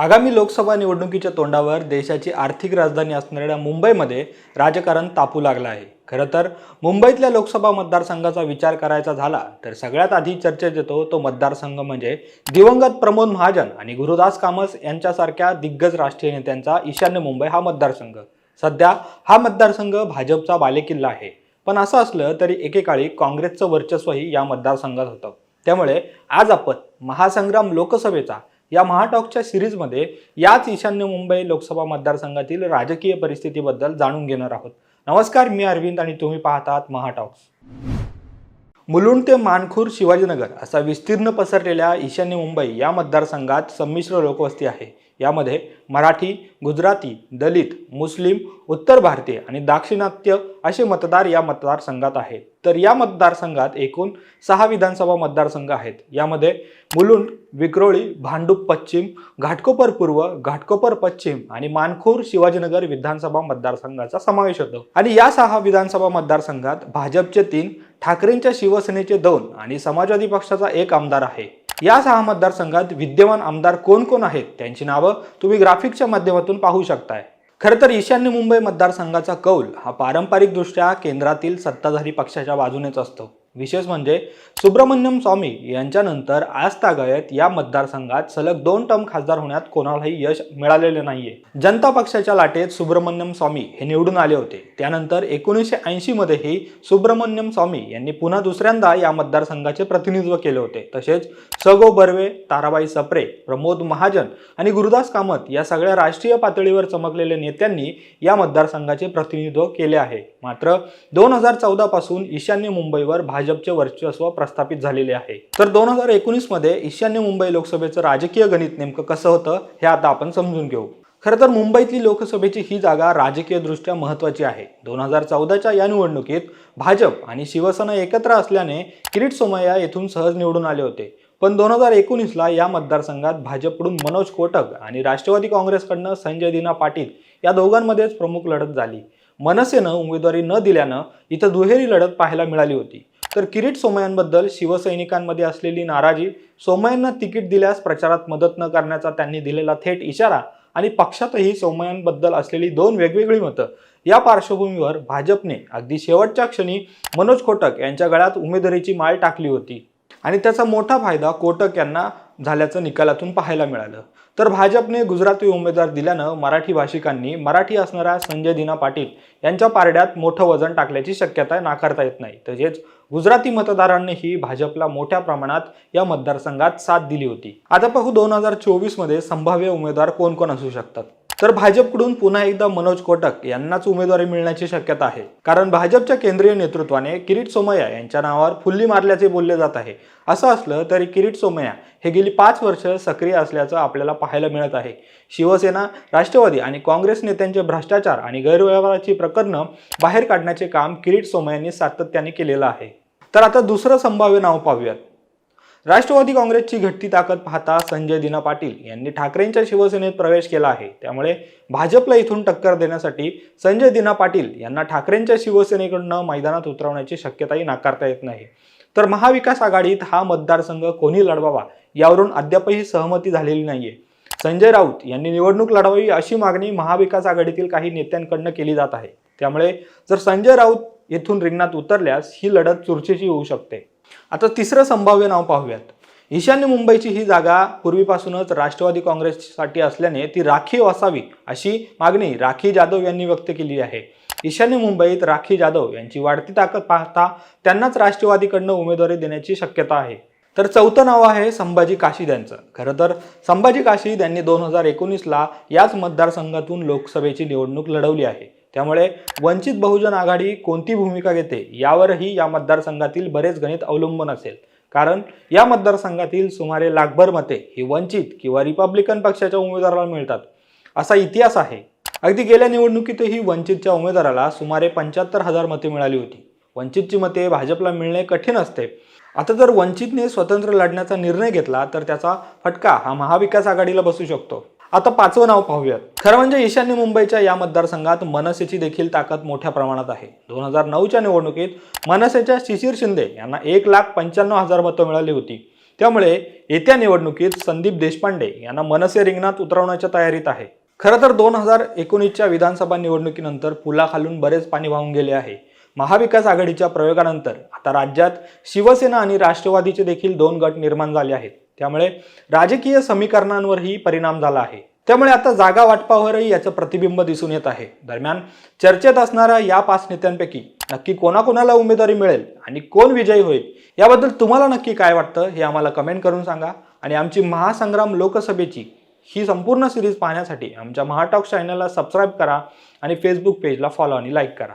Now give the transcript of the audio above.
आगामी लोकसभा निवडणुकीच्या तोंडावर देशाची आर्थिक राजधानी असणाऱ्या मुंबईमध्ये राजकारण तापू लागलं आहे. खरं तर मुंबईतल्या लोकसभा मतदारसंघाचा विचार करायचा झाला तर सगळ्यात आधी चर्चेत येतो तो मतदारसंघ म्हणजे दिवंगत प्रमोद महाजन आणि गुरुदास कामस यांच्यासारख्या दिग्गज राष्ट्रीय नेत्यांचा ईशान्य मुंबई हा मतदारसंघ. सध्या हा मतदारसंघ भाजपचा बालेकिल्ला आहे. पण असं असलं तरी एकेकाळी काँग्रेसचं वर्चस्वही या मतदारसंघात होतं. त्यामुळे आज आपण महासंग्राम लोकसभेचा या महाटॉकच्या सिरीजमध्ये याच ईशान्य मुंबई लोकसभा मतदारसंघातील राजकीय परिस्थितीबद्दल जाणून घेणार आहोत. नमस्कार मी अरविंद आणि तुम्ही पाहतात महाटॉक्स. मुलुंड ते मानखूर शिवाजीनगर असा विस्तीर्ण पसरलेल्या ईशान्य मुंबई या मतदारसंघात संमिश्र लोकवस्ती आहे. यामध्ये मराठी गुजराती दलित मुस्लिम उत्तर भारतीय आणि दाक्षिणात्य असे मतदार या मतदारसंघात आहेत. तर या मतदारसंघात एकूण सहा विधानसभा मतदारसंघ आहेत. यामध्ये मुलुंड विक्रोळी भांडूप पश्चिम घाटकोपर पूर्व घाटकोपर पश्चिम आणि मानखूर शिवाजीनगर विधानसभा मतदारसंघाचा समावेश होतो. आणि या सहा विधानसभा मतदारसंघात भाजपचे तीन ठाकरेंच्या शिवसेनेचे दोन आणि समाजवादी पक्षाचा एक आमदार आहे. या सहा मतदारसंघात विद्यमान आमदार कोण कोण आहेत त्यांची नावं तुम्ही ग्राफिकच्या माध्यमातून पाहू शकताय. खरं तर ईशान्य मुंबई मतदारसंघाचा कौल हा पारंपरिकदृष्ट्या केंद्रातील सत्ताधारी पक्षाच्या बाजूनेच असतो. विशेष म्हणजे सुब्रमण्यम स्वामी यांच्यानंतर आजतागायत या मतदारसंघात सलग दोन टर्म खासदार होण्यात कोणालाही यश मिळालेले नाहीये. जनता पक्षाच्या लाटेत सुब्रमण्यम स्वामी हे निवडून आले होते. त्यानंतर एकोणीसशे ऐंशी मध्येही सुब्रमण्यम स्वामी यांनी पुन्हा दुसऱ्यांदा या मतदारसंघाचे प्रतिनिधित्व केले होते. तसेच सगो बर्वे ताराबाई सप्रे प्रमोद महाजन आणि गुरुदास कामत या सगळ्या राष्ट्रीय पातळीवर चमकलेल्या नेत्यांनी या मतदारसंघाचे प्रतिनिधित्व केले आहे. मात्र दोन हजार चौदा पासून ईशान्य मुंबईवर भाजपचे वर्चस्व प्रस्थापित झालेले आहे. तर दोन हजार एकोणीसमध्ये ईशान्य मुंबई लोकसभेचं राजकीय गणित नेमकं कसं होतं हे आता आपण समजून घेऊ. खरं तर मुंबईतली लोकसभेची ही जागा राजकीयदृष्ट्या महत्त्वाची आहे. दोन हजार चौदाच्या या निवडणुकीत भाजप आणि शिवसेना एकत्र असल्याने किरीट सोमय्या येथून सहज निवडून आले होते. पण दोन हजार एकोणीसला या मतदारसंघात भाजपकडून मनोज कोटक आणि राष्ट्रवादी काँग्रेसकडनं संजय दिना पाटील या दोघांमध्येच प्रमुख लढत झाली. मनसेनं उमेदवारी न दिल्यानं इथं दुहेरी लढत पाहायला मिळाली होती. तर किरीट सोमय्यांबद्दल शिवसैनिकांमध्ये असलेली नाराजी सोमय्यांना तिकीट दिल्यास प्रचारात मदत न करण्याचा त्यांनी दिलेला थेट इशारा आणि पक्षातही सोमय्यांबद्दल असलेली दोन वेगवेगळी मतं या पार्श्वभूमीवर भाजपने अगदी शेवटच्या क्षणी मनोज कोटक यांच्या गळ्यात उमेदवारीची माळ टाकली होती. आणि त्याचा मोठा फायदा कोटक यांना झाल्याचं निकालातून पाहायला मिळालं. तर भाजपने गुजराती उमेदवार दिल्यानं मराठी भाषिकांनी मराठी असणाऱ्या संजय दिना पाटील यांच्या पारड्यात मोठं वजन टाकल्याची शक्यता नाकारता येत नाही. तसेच गुजराती मतदारांनीही भाजपला मोठ्या प्रमाणात या मतदारसंघात साथ दिली होती. आता पाहू दोन हजार चोवीसमध्ये संभाव्य उमेदवार कोण कोण असू शकतात? तर भाजपकडून पुन्हा एकदा मनोज कोटक यांनाच उमेदवारी मिळण्याची शक्यता आहे. कारण भाजपच्या केंद्रीय नेतृत्वाने किरीट सोमय्या यांच्या नावावर फुल्ली मारल्याचे बोलले जात आहे. असं असलं तरी किरीट सोमय्या हे गेली पाच वर्ष सक्रिय असल्याचं आपल्याला पाहायला मिळत आहे. शिवसेना राष्ट्रवादी आणि काँग्रेस नेत्यांचे भ्रष्टाचार आणि गैरव्यवहाराची प्रकरणं बाहेर काढण्याचे काम किरीट सोमय्यांनी सातत्याने केलेलं आहे. तर आता दुसरं संभाव्य नाव पाहूयात. राष्ट्रवादी काँग्रेसची घटती ताकद पाहता संजय दिना पाटील यांनी ठाकरेंच्या शिवसेनेत प्रवेश केला आहे. त्यामुळे भाजपला इथून टक्कर देण्यासाठी संजय दिना पाटील यांना ठाकरेंच्या शिवसेनेकडनं मैदानात उतरवण्याची शक्यताही नाकारता येत नाही. तर महाविकास आघाडीत हा मतदारसंघ कोणी लढवावा यावरून अद्यापही सहमती झालेली नाहीये. संजय राऊत यांनी निवडणूक लढवावी अशी मागणी महाविकास आघाडीतील काही नेत्यांकडनं केली जात आहे. त्यामुळे जर संजय राऊत येथून रिंगणात उतरल्यास ही लढत चुरशीची होऊ शकते. आता तिसरं संभाव्य नाव पाहूयात. ईशान्य मुंबईची ही जागा पूर्वीपासूनच राष्ट्रवादी काँग्रेससाठी असल्याने ती राखीव असावी अशी मागणी राखी जाधव यांनी व्यक्त केली आहे. ईशान्य मुंबईत राखी जाधव यांची वाढती ताकद पाहता त्यांनाच राष्ट्रवादीकडनं उमेदवारी देण्याची शक्यता आहे. तर चौथं नाव आहे संभाजी काशीद यांचं. खरं तर संभाजी काशीद यांनी दोन हजार एकोणीसला याच मतदारसंघातून लोकसभेची निवडणूक लढवली आहे. त्यामुळे वंचित बहुजन आघाडी कोणती भूमिका घेते यावरही या मतदारसंघातील बरेच गणित अवलंबून असेल. कारण या मतदारसंघातील सुमारे लाखभर मते ही वंचित किंवा रिपब्लिकन पक्षाच्या उमेदवाराला मिळतात. असा इतिहास आहे. अगदी गेल्या निवडणुकीतही वंचितच्या उमेदवाराला सुमारे पंच्याहत्तर हजार मते मिळाली होती. वंचितची मते भाजपला मिळणे कठीण असते. आता जर वंचितने स्वतंत्र लढण्याचा निर्णय घेतला तर त्याचा फटका हा महाविकास आघाडीला बसू शकतो. आता पाचवं नाव पाहूयात. खरं म्हणजे ईशान्य मुंबईच्या या मतदारसंघात मनसेची देखील ताकद मोठ्या प्रमाणात आहे. दोन हजार नऊच्या निवडणुकीत मनसेच्या शिशिर शिंदे यांना एक लाख पंच्याण्णव हजार मतं मिळाली होती. त्यामुळे येत्या निवडणुकीत संदीप देशपांडे यांना मनसे रिंगणात उतरवण्याच्या तयारीत आहे. खरं तर दोन हजार एकोणीसच्या विधानसभा निवडणुकीनंतर पुलाखालून बरेच पाणी वाहून गेले आहे. महाविकास आघाडीच्या प्रयोगानंतर आता राज्यात शिवसेना आणि राष्ट्रवादीचे देखील दोन गट निर्माण झाले आहेत. त्यामुळे राजकीय समीकरणांवरही परिणाम झाला आहे. त्यामुळे आता जागा वाटपावरही याचं प्रतिबिंब दिसून येत आहे. दरम्यान चर्चेत असणाऱ्या या पाच नेत्यांपैकी नक्की कोणाकोणाला उमेदवारी मिळेल आणि कोण विजयी होईल याबद्दल तुम्हाला नक्की काय वाटतं हे आम्हाला कमेंट करून सांगा. आणि आमची महासंग्राम लोकसभेची ही संपूर्ण सिरीज पाहण्यासाठी आमच्या महाटॉक चॅनलला सबस्क्राईब करा आणि फेसबुक पेजला फॉलो आणि लाईक करा.